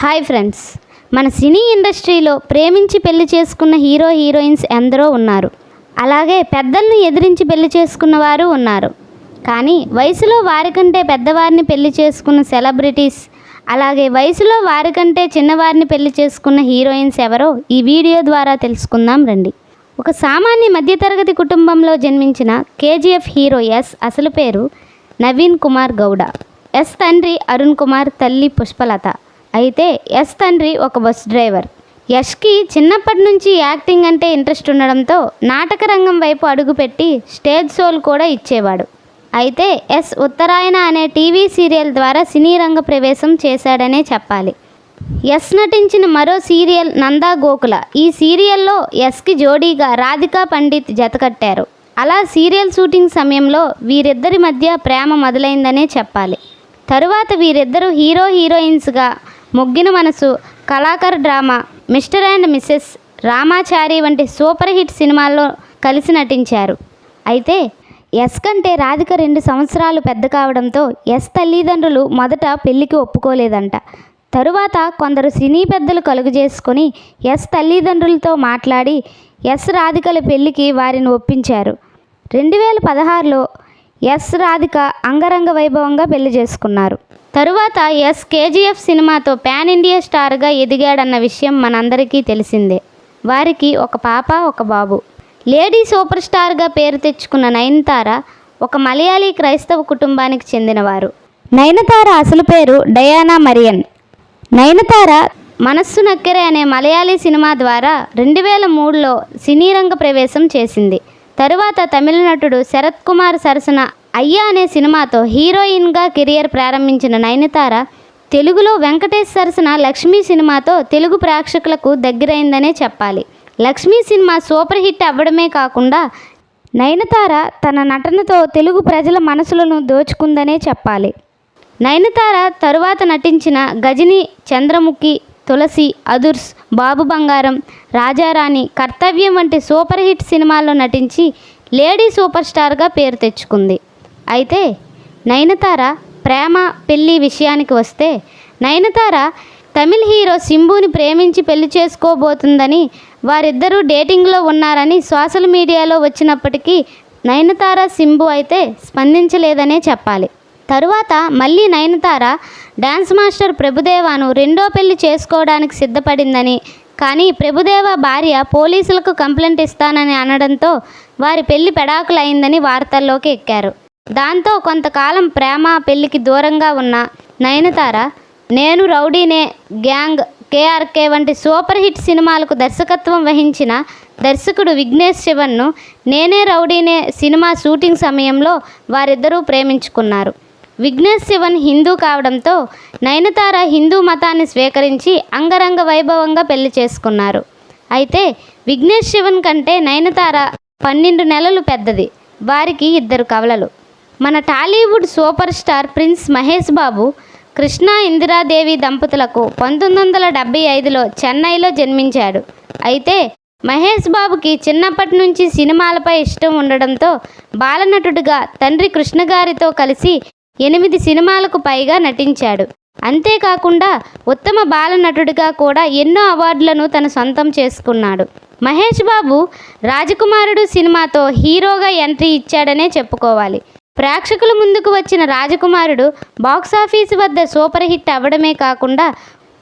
Hi friends. మన సినీ ఇండస్ట్రీలో ప్రేమించి పెళ్ళి చేసుకున్న హీరో హీరోయిన్స్ ఎందరో ఉన్నారు. అలాగే పెద్దలను ఎదిరించి పెళ్ళి చేసుకున్న వారు ఉన్నారు. కానీ వయసులో వారికంటే పెద్దవారిని పెళ్ళి చేసుకున్న సెలబ్రిటీస్ అలాగే వయసులో వారికంటే చిన్నవారిని పెళ్ళి చేసుకున్న హీరోయిన్స్ ఎవరో ఈ వీడియో ద్వారా తెలుసుకుందాం రండి. ఒక సామాన్య మధ్యతరగతి కుటుంబంలో జన్మించిన కేజీఎఫ్ హీరో ఎస్ అసలు పేరు నవీన్ కుమార్ గౌడ. ఎస్ తండ్రి అరుణ్ కుమార్ తల్లి పుష్పలత. అయితే ఎస్ తండ్రి ఒక బస్ డ్రైవర్. యష్కి చిన్నప్పటి నుంచి యాక్టింగ్ అంటే ఇంట్రెస్ట్ ఉండడంతో నాటక రంగం వైపు అడుగుపెట్టి స్టేజ్ షోలు కూడా ఇచ్చేవాడు. అయితే ఎస్ ఉత్తరాయణ అనే టీవీ సీరియల్ ద్వారా సినీ రంగ ప్రవేశం చేశాడనే చెప్పాలి. ఎస్ నటించిన మరో సీరియల్ నందా గోకుల. ఈ సీరియల్లో ఎస్కి జోడీగా రాధికా పండిత్ జతకట్టారు అలా సీరియల్ షూటింగ్ సమయంలో వీరిద్దరి మధ్య ప్రేమ మొదలైందనే చెప్పాలి. తరువాత వీరిద్దరూ హీరో హీరోయిన్స్గా మొగ్గిన మనసు Kalakar drama mister and missus Ramachari వంటి సూపర్ హిట్ సినిమాల్లో కలిసి నటించారు. అయితే ఎస్ కంటే రాధిక రెండు సంవత్సరాలు పెద్ద కావడంతో ఎస్ తల్లిదండ్రులు మొదట పెళ్ళికి ఒప్పుకోలేదంట. తరువాత కొందరు సినీ పెద్దలు కలుగు చేసుకొని ఎస్ తల్లిదండ్రులతో మాట్లాడి ఎస్ రాధికల పెళ్ళికి వారిని ఒప్పించారు. రెండు వేల పదహారులో ఎస్ రాధిక అంగరంగ వైభవంగా పెళ్ళి చేసుకున్నారు. తరువాత ఎస్ కేజీఎఫ్ సినిమాతో పాన్ ఇండియా స్టార్గా ఎదిగాడన్న విషయం మనందరికీ తెలిసిందే. వారికి ఒక పాప ఒక బాబు. లేడీ సూపర్ స్టార్గా పేరు తెచ్చుకున్న నయనతార ఒక మలయాళీ క్రైస్తవ కుటుంబానికి చెందినవారు. నయనతార అసలు పేరు డయానా మరియన్. నయనతార మనస్సు నక్కెరే అనే మలయాళీ సినిమా ద్వారా రెండు వేల మూడులో సినీ రంగ ప్రవేశం చేసింది. తరువాత తమిళ నటుడు శరత్ కుమార్ సరసన అయ్యా అనే సినిమాతో హీరోయిన్గా కెరియర్ ప్రారంభించిన నయనతార తెలుగులో వెంకటేష్ సరసన లక్ష్మీ సినిమాతో తెలుగు ప్రేక్షకులకు దగ్గరైందనే చెప్పాలి. లక్ష్మీ సినిమా సూపర్ హిట్ అవ్వడమే కాకుండా నయనతార తన నటనతో తెలుగు ప్రజల మనసులను దోచుకుందనే చెప్పాలి. నయనతార తరువాత నటించిన గజని చంద్రముఖి తులసి అదుర్స్ బాబు బంగారం రాజారాణి కర్తవ్యం వంటి సూపర్ హిట్ సినిమాల్లో నటించి లేడీ సూపర్ స్టార్గా పేరు తెచ్చుకుంది. అయితే నయనతార ప్రేమ పెళ్ళి విషయానికి వస్తే నయనతార తమిళ హీరో సింబుని ప్రేమించి పెళ్ళి చేసుకోబోతుందని వారిద్దరూ డేటింగ్లో ఉన్నారని సోషల్ మీడియాలో వచ్చినప్పటికీ నయనతార సింబు అయితే స్పందించలేదనే చెప్పాలి. తరువాత మళ్ళీ నయనతార డ్యాన్స్ మాస్టర్ ప్రభుదేవాను రెండో పెళ్ళి చేసుకోవడానికి సిద్ధపడిందని కానీ ప్రభుదేవ భార్య పోలీసులకు కంప్లైంట్ ఇస్తానని అనడంతో వారి పెళ్ళి పెడాకులైందని వార్తల్లోకి ఎక్కారు. దాంతో కొంతకాలం ప్రేమ పెళ్ళికి దూరంగా ఉన్న నయనతార నేను రౌడీనే గ్యాంగ్ కేఆర్కే వంటి సూపర్ హిట్ సినిమాలకు దర్శకత్వం వహించిన దర్శకుడు విఘ్నేష్ శివన్ను నేనే రౌడీనే సినిమా షూటింగ్ సమయంలో వారిద్దరూ ప్రేమించుకున్నారు. విఘ్నేష్ శివన్ హిందూ కావడంతో నయనతార హిందూ మతాన్ని స్వీకరించి అంగరంగ వైభవంగా పెళ్ళి చేసుకున్నారు. అయితే విఘ్నేష్ శివన్ కంటే నయనతార పన్నెండు నెలలు పెద్దది. వారికి ఇద్దరు కవలలు. మన Tollywood super star prince Mahesh Babu Krishna Indira Devi దంపతులకు పంతొమ్మిది వందల డెబ్బై ఐదులో చెన్నైలో జన్మించాడు. అయితే మహేష్ బాబుకి చిన్నప్పటి నుంచి సినిమాలపై ఇష్టం ఉండడంతో బాలనటుడిగా తండ్రి కృష్ణ గారితో కలిసి ఎనిమిది సినిమాలకు పైగా నటించాడు. అంతేకాకుండా ఉత్తమ బాలనటుడిగా కూడా ఎన్నో అవార్డులను తన సొంతం చేసుకున్నాడు. మహేష్ బాబు రాజకుమారుడు సినిమాతో హీరోగా ఎంట్రీ ఇచ్చాడనే చెప్పుకోవాలి. ప్రేక్షకుల ముందుకు వచ్చిన రాజకుమారుడు బాక్సాఫీస్ వద్ద సూపర్ హిట్ అవ్వడమే కాకుండా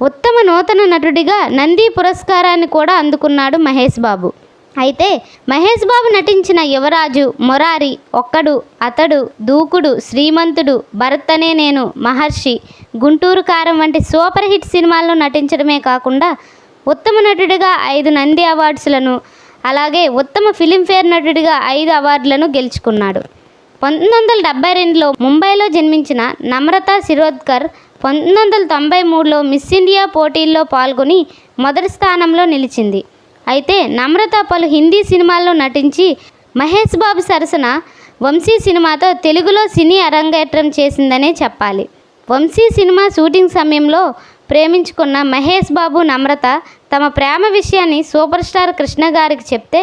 ఉత్తమ నూతన నటుడిగా నంది పురస్కారాన్ని కూడా అందుకున్నాడు మహేష్ బాబు. అయితే మహేష్ బాబు నటించిన యువరాజు మొరారి ఒక్కడు అతడు దూకుడు శ్రీమంతుడు భరత్ అనే నేను మహర్షి గుంటూరు కారం వంటి సూపర్ హిట్ సినిమాల్లో నటించడమే కాకుండా ఉత్తమ నటుడిగా ఐదు నంది అవార్డ్స్లను అలాగే ఉత్తమ ఫిలింఫేర్ నటుడిగా ఐదు అవార్డులను గెలుచుకున్నాడు. పంతొమ్మిది వందల డెబ్బై రెండులో ముంబైలో జన్మించిన నమ్రత శిరోద్కర్ పంతొమ్మిది వందల తొంభై మూడులో మిస్ ఇండియా పోటీల్లో పాల్గొని మొదటి స్థానంలో నిలిచింది. అయితే నమ్రత పలు హిందీ సినిమాల్లో నటించి మహేష్ బాబు సరసన వంశీ సినిమాతో తెలుగులో సినీ అరంగేట్రం చేసిందనే చెప్పాలి. వంశీ సినిమా షూటింగ్ సమయంలో ప్రేమించుకున్న మహేష్ బాబు నమ్రత తమ ప్రేమ విషయాన్ని సూపర్ స్టార్ కృష్ణ గారికి చెప్తే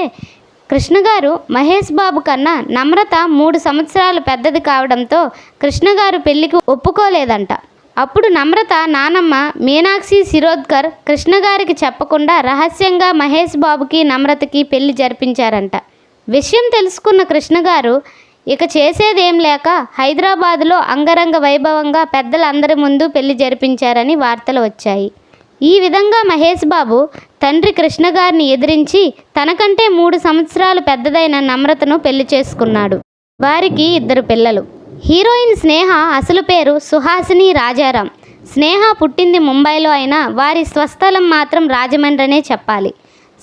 కృష్ణగారు మహేష్ బాబు కన్నా నమ్రత మూడు సంవత్సరాలు పెద్దది కావడంతో కృష్ణగారు పెళ్ళికి ఒప్పుకోలేదంట. అప్పుడు నమ్రత నానమ్మ మీనాక్షి శిరోద్కర్ కృష్ణగారికి చెప్పకుండా రహస్యంగా మహేష్ బాబుకి నమ్రతకి పెళ్ళి జరిపించారంట. విషయం తెలుసుకున్న కృష్ణగారు ఇక చేసేదేం లేక హైదరాబాదులో అంగరంగ వైభవంగా పెద్దలందరి ముందు పెళ్ళి జరిపించారని వార్తలు వచ్చాయి. ఈ విధంగా మహేష్ బాబు తండ్రి కృష్ణ గారిని ఎదిరించి తనకంటే మూడు సంవత్సరాలు పెద్దదైన నమ్రతను పెళ్ళి చేసుకున్నాడు. వారికి ఇద్దరు పిల్లలు. హీరోయిన్ స్నేహ అసలు పేరు సుహాసిని రాజారాం. స్నేహ పుట్టింది ముంబైలో అయినా వారి స్వస్థలం మాత్రం రాజమండ్రనే చెప్పాలి.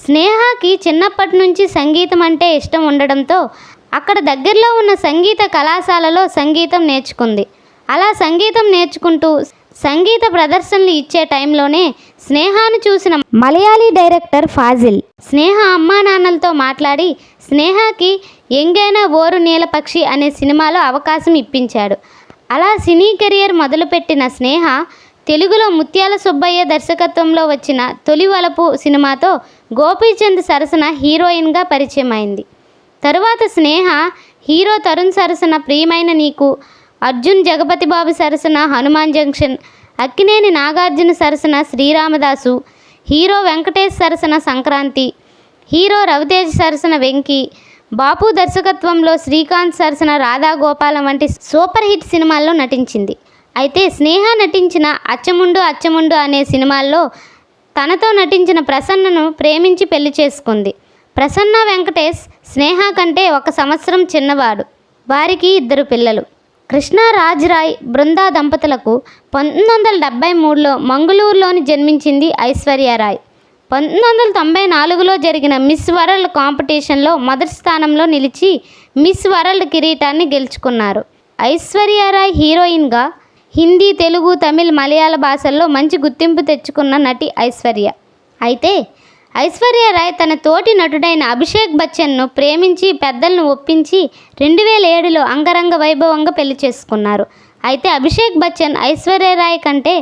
స్నేహకి చిన్నప్పటి నుంచి సంగీతం అంటే ఇష్టం ఉండడంతో అక్కడ దగ్గరలో ఉన్న సంగీత కళాశాలలో సంగీతం నేర్చుకుంది. అలా సంగీతం నేర్చుకుంటూ సంగీత ప్రదర్శనలు ఇచ్చే టైంలోనే స్నేహాను చూసిన మలయాళీ డైరెక్టర్ ఫాజిల్. స్నేహ అమ్మా నాన్నలతో మాట్లాడి స్నేహకి ఎంగైనా ఓరు నీల పక్షి అనే సినిమాలో అవకాశం ఇప్పించాడు. అలా సినీ కెరియర్ మొదలుపెట్టిన స్నేహ తెలుగులో ముత్యాల సుబ్బయ్య దర్శకత్వంలో వచ్చిన తొలి వలపు సినిమాతో గోపీచంద్ సరసన హీరోయిన్గా పరిచయమైంది. తరువాత స్నేహ హీరో తరుణ్ సరసన ప్రియమైన నీకు అర్జున్ జగపతి బాబు సరసన హనుమాన్ జంక్షన్ అక్కినేని నాగార్జున సరసన శ్రీరామదాసు హీరో వెంకటేష్ సరసన సంక్రాంతి హీరో రవితేజ్ సరసన వెంకి బాపు దర్శకత్వంలో శ్రీకాంత్ సరసన రాధా గోపాలం వంటి సూపర్ హిట్ సినిమాల్లో నటించింది. అయితే స్నేహ నటించిన అచ్చముండు అచ్చముండు అనే సినిమాల్లో తనతో నటించిన ప్రసన్నను ప్రేమించి పెళ్ళి చేసుకుంది. ప్రసన్న వెంకటేష్ స్నేహ కంటే ఒక సంవత్సరం చిన్నవాడు. వారికి ఇద్దరు పిల్లలు. కృష్ణరాజ్రాయ్ రాయ్ బృందా దంపతులకు పంతొమ్మిది వందల డెబ్బై మూడులో మంగళూరులోని జన్మించింది ఐశ్వర్యరాయ్ పంతొమ్మిది వందల తొంభై నాలుగులో జరిగిన మిస్ వరల్డ్ కాంపిటీషన్లో మొదటి స్థానంలో నిలిచి మిస్ వరల్డ్ కిరీటాన్ని గెలుచుకున్నారు. ఐశ్వర్యరాయ్ హీరోయిన్గా హిందీ తెలుగు తమిళ్ మలయాళ భాషల్లో మంచి గుర్తింపు తెచ్చుకున్న నటి ఐశ్వర్య. అయితే ఐశ్వర్య రాయ్ తన తోటి నటుడైన అభిషేక్ బచ్చన్ను ప్రేమించి పెద్దలను ఒప్పించి రెండు వేల ఏడులో అంగరంగ వైభవంగా పెళ్ళి చేసుకున్నారు. అయితే అభిషేక్ బచ్చన్ ఐశ్వర్య రాయ్ కంటే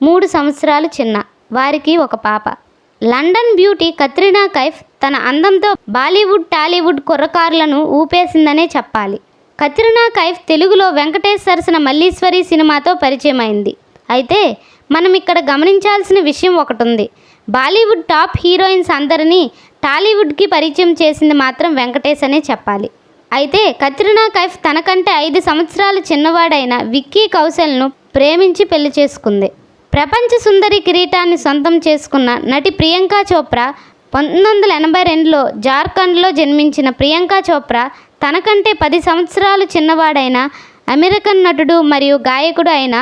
మూడు సంవత్సరాలు చిన్న. వారికి ఒక పాప. లండన్ బ్యూటీ కత్రినా కైఫ్ తన అందంతో బాలీవుడ్ టాలీవుడ్ కుర్రకారులను ఊపేసిందనే చెప్పాలి. కత్రినా కైఫ్ తెలుగులో వెంకటేష్ సరసన మల్లీశ్వరి సినిమాతో పరిచయమైంది. అయితే మనం ఇక్కడ గమనించాల్సిన విషయం ఒకటి ఉంది బాలీవుడ్ టాప్ హీరోయిన్స్ అందరినీ టాలీవుడ్కి పరిచయం చేసింది మాత్రం వెంకటేష్ అనే చెప్పాలి. అయితే కత్రినా కైఫ్ తనకంటే ఐదు సంవత్సరాలు చిన్నవాడైన విక్కీ కౌశల్ను ప్రేమించి పెళ్ళి చేసుకుంది. ప్రపంచ సుందరి కిరీటాన్ని సొంతం చేసుకున్న నటి ప్రియాంక చోప్రా పంతొమ్మిది వందల ఎనభై రెండులో జార్ఖండ్లో జన్మించిన ప్రియాంక చోప్రా తనకంటే పది సంవత్సరాలు చిన్నవాడైన అమెరికన్ నటుడు మరియు గాయకుడు అయిన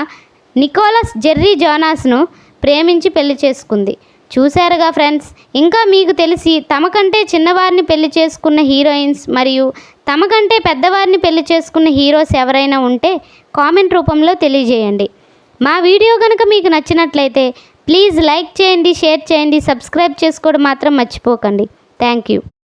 నికోలస్ జెర్రీ జోనాస్ను ప్రేమించి పెళ్ళి చేసుకుంది. చూశారుగా ఫ్రెండ్స్. ఇంకా మీకు తెలిసి తమకంటే చిన్నవారిని పెళ్ళి చేసుకున్న హీరోయిన్స్ మరియు తమకంటే పెద్దవారిని పెళ్ళి చేసుకున్న హీరోస్ ఎవరైనా ఉంటే కామెంట్ రూపంలో తెలియజేయండి. మా వీడియో కనుక మీకు నచ్చినట్లయితే ప్లీజ్ లైక్ చేయండి షేర్ చేయండి సబ్స్క్రైబ్ చేసుకోవడం మాత్రం మర్చిపోకండి. Thank you.